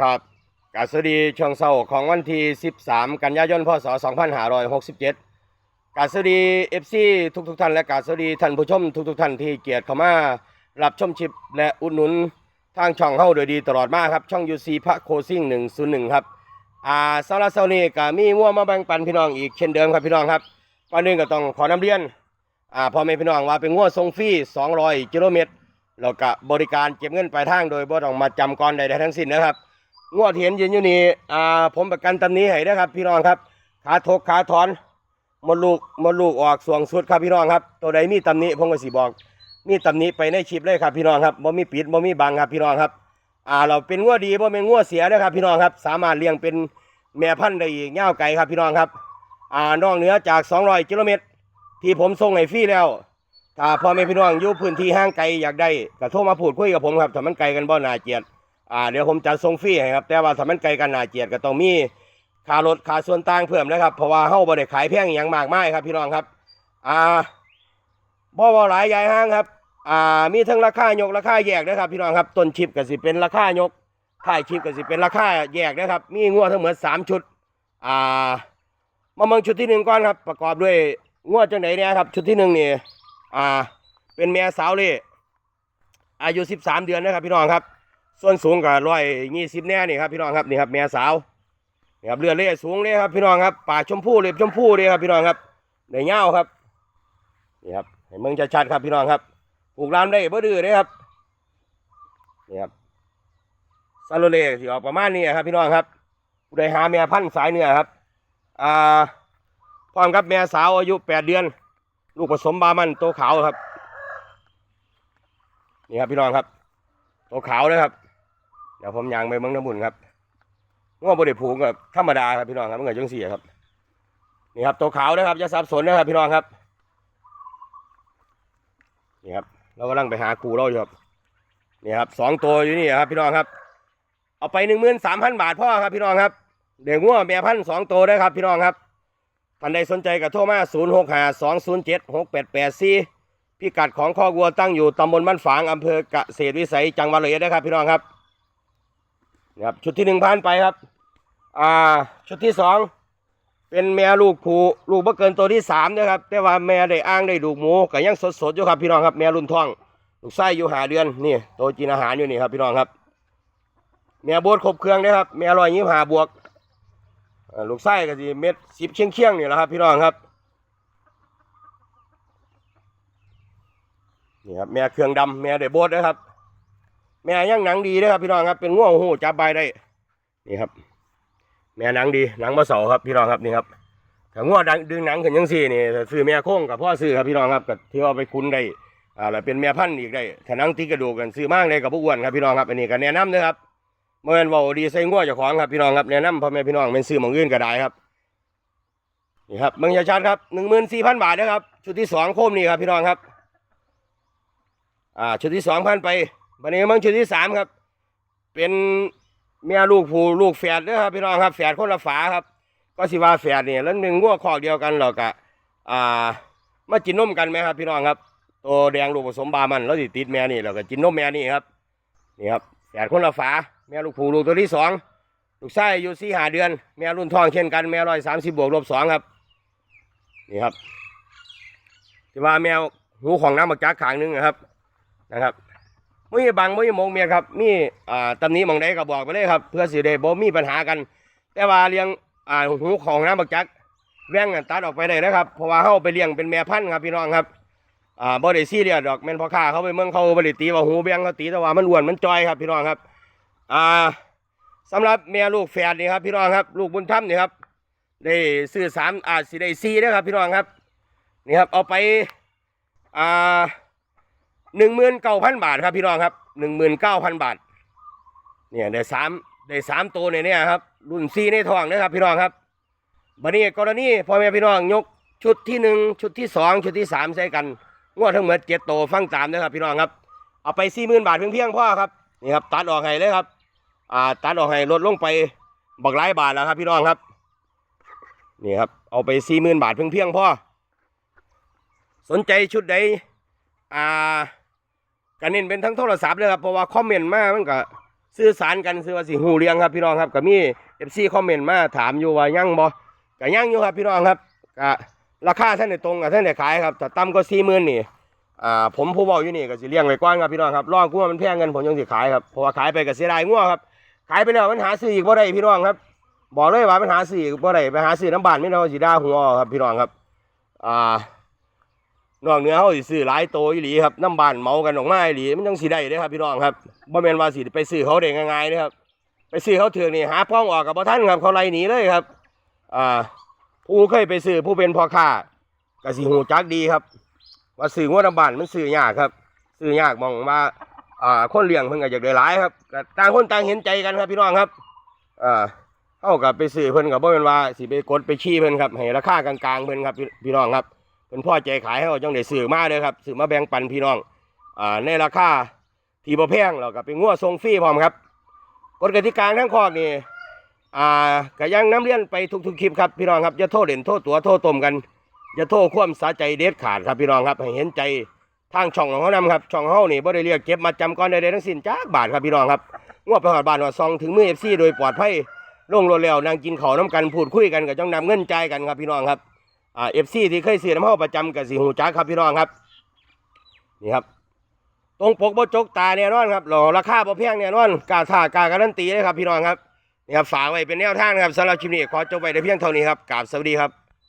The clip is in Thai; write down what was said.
ครับกาสดีช่วงเช้าของวันที่ 13 กันยายน พศ 2567กาสวัสดี FC ทุกทุกๆท่านและกาสวัสดีท่านผู้ชมทุกทุกๆท่านที่เกียรติเข้ามารับชมชิปและอุดหนุนทางช่องเฮาโดยดีตลอดมาครับ ช่อง UC พระโคซิ่ง101 ครับ อ่าสาระเซานี้ก็มีมั่วมาแบ่งปันพี่น้องอีกเช่นเดิมครับพี่น้องครับก่อนอื่นก็ต้องขอนำเรียนอ่าพ่อแม่พี่น้องว่าเป็นงัวทรงฟรี200กิโลเมตรแล้วก็บริการเก็บเงินปลายทางโดยบ่ต้องมาจำก่อนใดๆทั้งสิ้นนะครับ งวดเห็นยืนอยู่นี่อ่าผมประกันตำนี้ให้นะครับ พี่น้องครับ ขาทกขาถอนมดลูกมดลูกออกสวงสุดครับพี่น้องครับ ตัวใดมีตำนี้ผมก็สิบอก มีตำนี้ไปในคลิปเลยครับพี่น้องครับบ่มีปิดบ่มีบังครับพี่น้องครับ อ่าเราเป็นงัวดีบ่เป็นงัวเสียนะครับ พี่น้องครับ สามารถเลี้ยงเป็นแม่พันธุ์ได้อีกยาไกลครับพี่น้องครับอ่านอกเหนือจาก 200กิโลเมตรที่ผมส่งให้ฟรีแล้วถ้าพ่อแม่พี่น้องอยู่พื้นที่ห่างไกลอยากได้ก็โทรมาพูดคุยกับผมครับถ้ามันไกลกันบ่น่าเกลียด อ่าเดี๋ยวผมจะส่งฟรีให้ครับ แต่ว่าถ้ามันไกลกันหนาเกลียดก็ต้องมีค่ารถค่าส่วนต่างเพิ่มนะครับ เพราะว่าเฮาบ่ได้ขายแพงอย่างมากมายครับ พี่น้องครับ อ่าบ่ว่าหลายยายห้างครับ อ่า มีทั้งราคายกราคาแยกนะครับ พี่น้องครับ ต้นชิปก็สิเป็นราคายกท้ายชิปก็สิเป็นราคาแยกนะครับ มีงวดทั้งหมดสามชุด อ่า มาเมืองชุดที่หนึ่งก่อนครับ ประกอบด้วยงวดจังไหนเนี่ยครับ ชุดที่หนึ่งนี่ อ่า เป็นแม่สาวเล่อายุสิบสามเดือนนะครับ พี่น้องครับ ส่วนสูงกับร้อยยี่สิบแน่นี่ครับพี่น้องครับนี่ครับแม่สาวนี่ครับเลือเล่สูงเลยครับพี่น้องครับป่าชมพูเล็บชมพูเลยครับพี่น้องครับในเงาครับนี่ครับให้เมืองชัดๆครับพี่น้องครับปลูกรามได้บ่ดื้อเลยครับนี่ครับซาโลเล่ที่ออกประมาณนี้ครับพี่น้องครับผู้ใดหาแม่พันธุ์สายเนื้อครับอ่าพร้อมกับแม่สาวอายุแปดเดือน ลูกผสมบามันตัวขาวครับนี่ครับพี่น้องครับตัวขาวเลยครับ เดี๋ยวผมยางไปเมืองน้ำบุญครับง้อบริผูกกับธรรมดาครับพี่น้องครับมันเกิดจังสี่ครับนี่ครับตัวขาวนะครับอย่าสับสนนะครับพี่น้องครับนี่ครับเรากำลังไปหากูเราอยู่ครับนี่ครับสองตัวอยู่นี่ครับพี่น้องครับ เอาไปหนึ่งหมื่นสามพันบาทพ่อครับพี่น้องครับเดี๋ยวง้อแม่พันสองตัวได้ครับพี่น้องครับท่านใดสนใจกับโทรมาศูนย์หกห้าสองศูนย์เจ็ดหกแปดแปดสี่พิกัดของข้อวัวตั้งอยู่ตำบลบ้านฝางอำเภอกเกษตรวิสัยจังหวัดเลยนะครับพี่น้องครับ นี่ครับชุดที่หนึ่งผ่านไปครับ อ่า ชุดที่สองเป็นแม่ลูกผูลูกบ่เกินตัวที่สามนะครับ แต่ว่าแม่ได้อ้างได้ดูกหมูก็ยังสดๆอยู่ครับพี่น้องครับ แม่รุ่นท้อง ลูกไส้อยู่หาเดือนนี่โตวกินอาหารอยู่นี่ครับพี่น้องครับ แม่โบดครบเครื่องนะครับ แม่ร้อยยี่สิบห้าบวกลูกไส้ก็สิเม็ดสิบเชียงเชียงๆนี่แหละครับพี่น้องครับนี่ครับแม่เครื่องดำแม่ได้โบดนะครับ แม่ยังหนังดีนะครับพี่น้องครับ เป็นง่วงหูจับใบได้ นี่ครับ แม่หนังดีหนังมาเสาครับพี่น้องครับนี่ครับถ้าง่วงดึงหนังขึ้นยังสี่นี่ซื้อแม่โค้งกับพ่อซื้อครับพี่น้องครับกับที่เอาไปคุ้นได้อ่าแล้วเป็นแม่พันธุ์อีกได้ถ้าหนังติดกระดูกกันซื้อมากเลยกับพวกอ้วนครับพี่น้องครับอันนี้ก็แนะนำนะครับเมื่อวันวดีใส่งัวเจ้าของครับพี่น้องครับแนะนำพ่อแม่พี่น้องเป็นซื้อหมองอื่นก็ได้ครับนี่ครับเมืองยาชาติครับหนึ่งหมื่นสี่พันบาทนะครับ ชุดที่สองโคมนี่ครับพี่น้องครับ อ่า ชุดที่สองพันไป วันนี้มืองชุดที่สามครับ เป็นเมียลูกผู้ลูกแฝดนะครับพี่น้องครับแฝดคนละฝาครับ ก็สิว่าแฝดเนี่ยแล้วหนึ่งงัวคอกเดียวกันหรอกอะอ่ามากินนมกันไหมครับ พี่น้องครับ ตัวแดงลูกผสมบามันแล้วสิดติดแม่นี่แล้วก็กินนมแม่นี่ครับนี่ครับแฝดคนละฝาแม่ลูกผูลูกตัวที่สองลูกไส้อยู่สี่หาเดือน แม่รุ่นทองเช่นกันแม่ร้อยสามสิบบวกลบสองครับนี่ครับที่ว่าแมวหูของน้ำบักจักขางหนึงนะครับนะครับ ม่มีบังม่มีมงเมียครับ มีอ่าตำนี้มองใดก็บอกไปเลยครับ เพื่อสิได้บ่มีปัญหากัน แต่ว่าเลี้ยงอ่าหูของน้ำบักจักแว่งตัดออกไปได้นะครับเพราะว่าเขาไปเลี้ยงเป็นแม่พันธุ์ครับพี่น้องครับอ่าบ่ได้ซี่เรียดอกแม่นพ่อค้าเขาไปเมืองเขาบ่ได้ตีว่าหูแบงเขาตีแต่ว่ามันอ้วนมันจอยครับพี่น้องครับอ่าสำหรับแม่ลูกแฝดนี่ครับพี่น้องครับ ลูกบุญธรรมนี่ครับได้ซื้อสามอ่าสิได้ซีนะครับพี่น้องครับนี่ครับเอาไปอ่า หนึ่งหมื่นเก้าพันบาทครับพี่น้องครับหนึ่งหมื่นเก้าพันบาท เนี่ยได้สามได้สามตัวเนี่ยเนี่ยครับ รุ่นซีในทองนะครับ พี่น้องครับบัดนี้กรณีพ่อแม่พี่น้องยกชุดที่หนึ่งชุดที่สองชุดที่สามใส่กันงวดทั้งหมดเจ็ดโตวฟังตามนะครับ พี่น้องครับ เอาไปสี่หมื่นบาทเพียงเพียงพ่อครับนี่ครับตัดออกให้เลยครับ อ่าตัดออกให้ลดลงไปบักหลายบาทแล้วครับ พี่น้องครับนี่ครับเอาไปสี่หมื่นบาทเพียงเพียงพ่อสนใจชุดใดอ่า กันเน้นเป็นทั้งโทรศัพท์เลยครับเพราะว่าคอมเมนต์มามันก็สื่อสารกันสื่อว่าสิหูเรียงครับพี่น้องครับก็มี FC คอมเมนต์มาถามอยู่ว่ายั่งบ่ก็ยั่งอยู่ครับพี่น้องครับก็ราคาท่านได้ตรงกับท่านได้ขายครับแต่ต่ำก็40,000นี่อ่าผมผู้เว้าอยู่นี่ก็สิเลี้ยงไว้ก่อนครับพี่น้องครับรองัวมันแพงเงินผมยังสิขายครับเพราะว่าขายไปก็เสียดายงัวครับขายไปแล้วมันหาซื้ออีกบ่ได้พี่น้องครับ บอกเลยว่ามันหาซื้ออีกบ่ได้ไปหาซื้อน้ำบานไม่ได้ว่าสิด่าหัวครับพี่น้องครับอ่า นอกเหนือเฮาสิซื้อหลายโตอีหลีครับน้ำบานเมากันออกมาอีหลีมันจังสิได้เด้ครับพี่น้องครับบ่แม่นว่าสิไปซื้อเขาได้ง่ายๆนะครับ ไปซื้อเขาเถือกนี่หาพ้องออกกับบ่ทันครับเขาไล่หนีเลยครับอ่าผู้เคยไปซื้อผู้เป็นพ่อค้าก็สิหูจักดีครับ ว่าซื้องวดน้ำบานมันซื้อยากครับซื้อยากมองว่าอ่าคนเลี้ยงเพิ่นก็อยากได้หลายครับต่างคนต่างเห็นใจกันครับพี่น้องครับอ่าเฮากับไปซื้อเพิ่นก็บ่แม่นว่าสิไปกดไปชี้เพิ่นครับให้ราคากลางๆเพิ่นครับพี่พี่น้องครับ เพิ่นพอใจขายให้เฮาจังได้ซื้อมาเด้อครับซื้อมาแบ่งปันพี่น้องอ่าในราคาที่บ่แพงแล้วก็เป็นงัวทรงฟรีพร้อมครับกฎกติกาทั้งคอกนี่อ่าก็ยังน้ำเลี้ยนไปทุกๆคลิปครับพี่น้องครับอย่าโทษเด่นโทษตัวโทษตมกันอย่าโทษความสาใจเด็ดขาดครับพี่น้องครับให้เห็นใจทางช่องของเขานำครับช่องเขานี่บ่ได้เรียกเก็บมาจำก้อนใดๆทั้งสิ้นจ้าบาทครับพี่น้องครับงวดไปหอดบาทหอดซองถึงมือเอฟซีโดยปลอดภัยลงรถแล้วนางกินข้าวน้ำกันพูดคุยกันก็จ้องนำเงินใจกันครับพี่น้องครับ อ่าเอฟซีที่เคยซื้อน้ำเฮาประจำกับสีหูจ้าครับพี่น้องครับนี่ครับ ตรงปกบ่จกตาแน่นอนครับหล่อราคาบ่แพงแน่นอนกล้าท่ากาการันตีเลยครับพี่น้องครับนี่ครับฝากไว้เป็นแนวทางนะครับสำหรับคลิปนี้ขอจบไว้ในเพียงเท่านี้ครับกราบสวัสดีครับ